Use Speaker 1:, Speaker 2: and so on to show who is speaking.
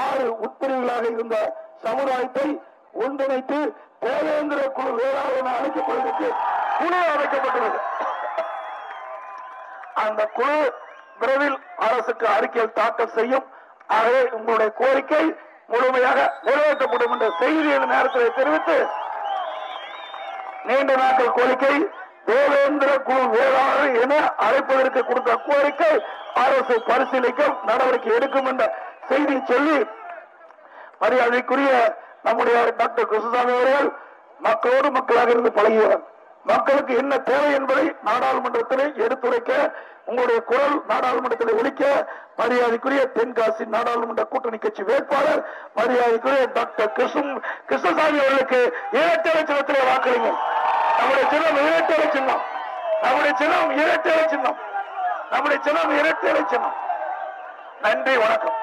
Speaker 1: ஆறு உட்பிரிவுகளாக இருந்த சமுதாயத்தை ஒன்றிணைத்து தேவேந்திர குழு வேளாண் என அழைக்கப்படுவதற்கு குழு அமைக்கப்பட்டுள்ளது. அந்த குழு விரைவில் அரசுக்கு அறிக்கையில் தாக்கல் செய்யும். ஆகவே உங்களுடைய கோரிக்கை முழுமையாக நிறைவேற்றப்படும் என்ற செய்தி இந்த நேரத்தில் தெரிவித்து நீண்ட நாட்கள் கோரிக்கை தேவேந்திர குழு வேளாண் என அழைப்பதற்கு கொடுத்த கோரிக்கை அரசு பரிசீலிக்கும் நடவடிக்கை எடுக்கும் என்ற செய்தி சொல்லி மரியாதைக்குரிய நம்முடைய டாக்டர் கிருஷ்ணசாமி அவர்கள் மக்களோடு மக்களாக இருந்து பழகியவர். மக்களுக்கு என்ன தேவை என்பதை நாடாளுமன்றத்திலே எடுத்துரைக்க உங்களுடைய குரல் நாடாளுமன்றத்தில் ஒழிக்க மரியாதைக்குரிய தென்காசி நாடாளுமன்ற கூட்டணி கட்சி வேட்பாளர் மரியாதைக்குரிய டாக்டர் கிருஷ்ண கிருஷ்ணசாமி அவர்களுக்கு இரட்டை சின்னத்திலே வாக்களிங்க நம்முடைய சின்னம் இரட்டை சின்னம் நம்முடைய சின்னம் இரட்டை சின்னம் நம்முடைய சின்னம் இரட்டை சின்னம் நன்றி வணக்கம்.